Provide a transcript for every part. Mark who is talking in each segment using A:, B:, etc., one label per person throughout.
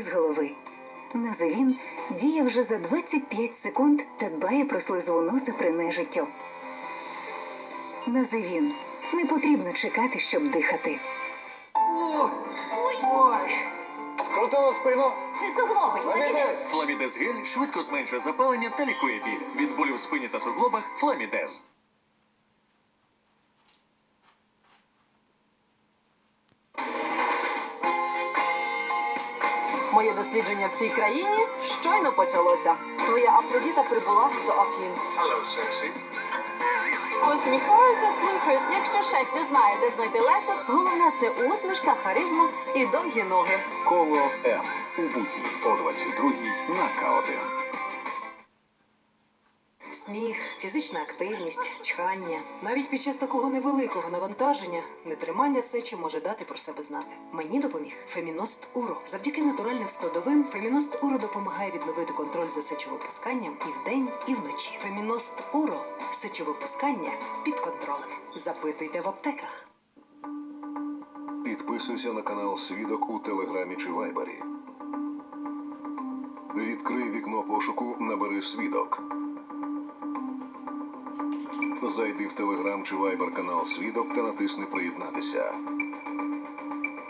A: з голови. Називін діє вже за 25 секунд та дбає про слизову носа при нежиттю. Називін. Не потрібно чекати, щоб дихати.
B: Скрутила спину.
C: Чи суглоби?
B: Завідець.
D: Фламідез гель швидко зменшує запалення та лікує біль. Від болю в спині та суглобах Фламідез.
E: Моє дослідження в цій країні щойно почалося. Твоя Афродіта прибула до Афін.
B: Hello, sexy.
E: Посміхається, слухай. Якщо шеф не знає, де знайти Лесю, головне це усмішка, харизма і довгі ноги.
F: Коло М у будні о 22 на К1.
E: Сміх, фізична активність, чхання. Навіть під час такого невеликого навантаження нетримання сечі може дати про себе знати. Мені допоміг Феміност Уро. Завдяки натуральним складовим Феміност Уро допомагає відновити контроль за сечовипусканням і вдень, і вночі. Феміност Уро сечовипускання під контролем. Запитуйте в аптеках.
F: Підписуйся на канал Свідок у Телеграмі чи Вайбері. Відкрий вікно пошуку, набери свідок. Зайди в Телеграм чи Вайбер канал Свідок та натисни Приєднатися.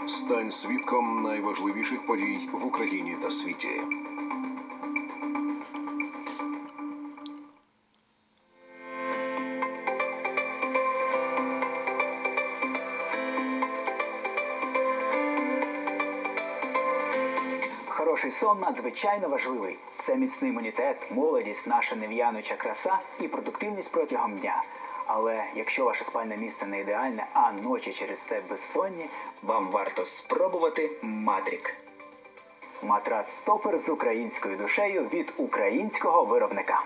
F: Стань свідком найважливіших подій в Україні та світі.
G: Хороший сон надзвичайно важливий. Це міцний імунітет, молодість, наша нев'януча краса і продуктивність протягом дня. Але якщо ваше спальне місце не ідеальне, а ночі через те безсонні, вам варто спробувати матрік. Матрац стопер з українською душею від українського виробника.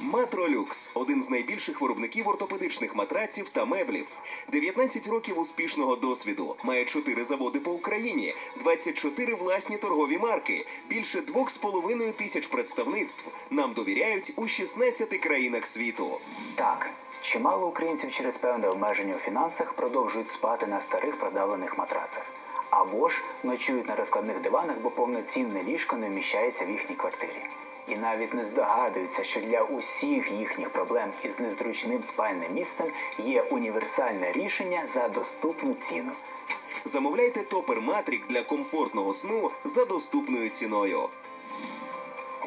H: Матролюкс один з найбільших виробників ортопедичних матраців та меблів. 19 років успішного досвіду. Має 4 заводи по Україні, 24 власні торгові марки, більше 2,5 тисяч представництв. Нам довіряють у 16 країнах світу.
G: Так, чимало українців через певне обмеження у фінансах продовжують спати на старих продавлених матрацах. Або ж ночують на розкладних диванах, бо повноцінне ліжко не вміщається в їхній квартирі. І навіть не здогадуються, що для усіх їхніх проблем із незручним спальним місцем є універсальне рішення за доступну ціну.
H: Замовляйте топер Матрік для комфортного сну за доступною ціною.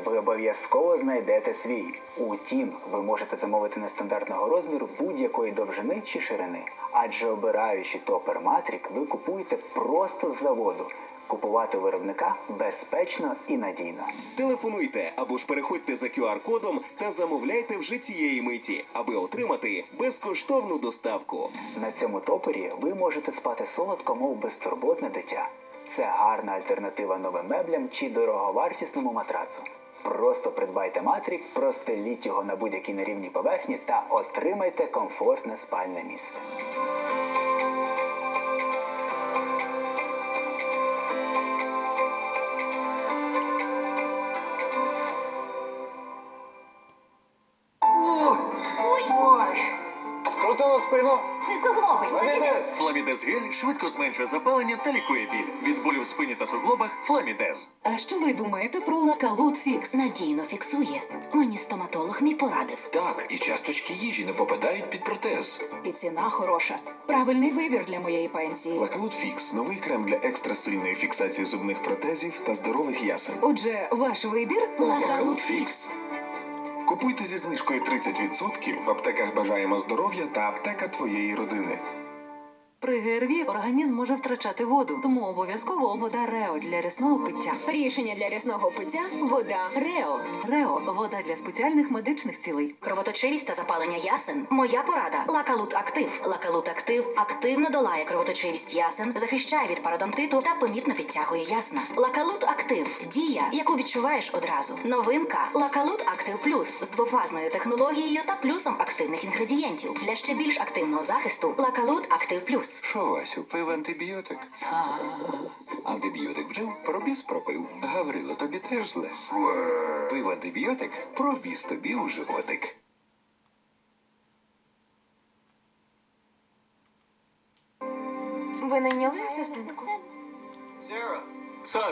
G: Ви обов'язково знайдете свій. Утім, ви можете замовити нестандартного розміру будь-якої довжини чи ширини. Адже обираючи топер Матрік, ви купуєте просто з заводу. Купувати у виробника безпечно і надійно.
H: Телефонуйте або ж переходьте за QR-кодом та замовляйте вже цієї миті, аби отримати безкоштовну доставку.
G: На цьому топері ви можете спати солодко, мов безтурботне дитя. Це гарна альтернатива новим меблям чи дороговартісному матрацу. Просто придбайте матрік, простеліть його на будь-якій нерівній поверхні та отримайте комфортне спальне місце.
B: Спину.
C: Суглоби?
B: Завідець.
D: Фламідез гель швидко зменшує запалення та лікує біль. Від болю в спині та суглобах Фламідез.
A: А що ви думаєте про лакалут фікс? Надійно фіксує. Мені стоматолог мій порадив.
I: Так, і часточки їжі не попадають під протез.
A: І ціна хороша. Правильний вибір для моєї пенсії.
F: Лакалут Фікс новий крем для екстрасильної фіксації зубних протезів та здорових ясен.
A: Отже, ваш вибір лакалут фікс.
F: Купуйте зі знижкою 30% в аптеках Бажаємо здоров'я та аптека твоєї родини.
E: При ГРВІ організм може втрачати воду, тому обов'язково вода Рео для рясного пиття.
J: Рішення для рясного пиття вода Рео.
E: Рео вода для спеціальних медичних цілей.
A: Кровоточивість та запалення ясен. Моя порада. Лакалут актив. Лакалут актив активно долає кровоточивість ясен, захищає від пародонтиту та помітно підтягує ясна. Лакалут актив дія, яку відчуваєш одразу. Новинка Лакалут Актив Плюс з двофазною технологією та плюсом активних інгредієнтів. Для ще більш активного захисту Лакалут Актив Плюс.
I: Що, Васю, пив антибіотик? Антибіотик вжив, пробіз пропив. Гаврило, тобі теж зле. Пив антибіотик, пробіз тобі у животик.
J: Ви найняли асистентку?
B: Сера.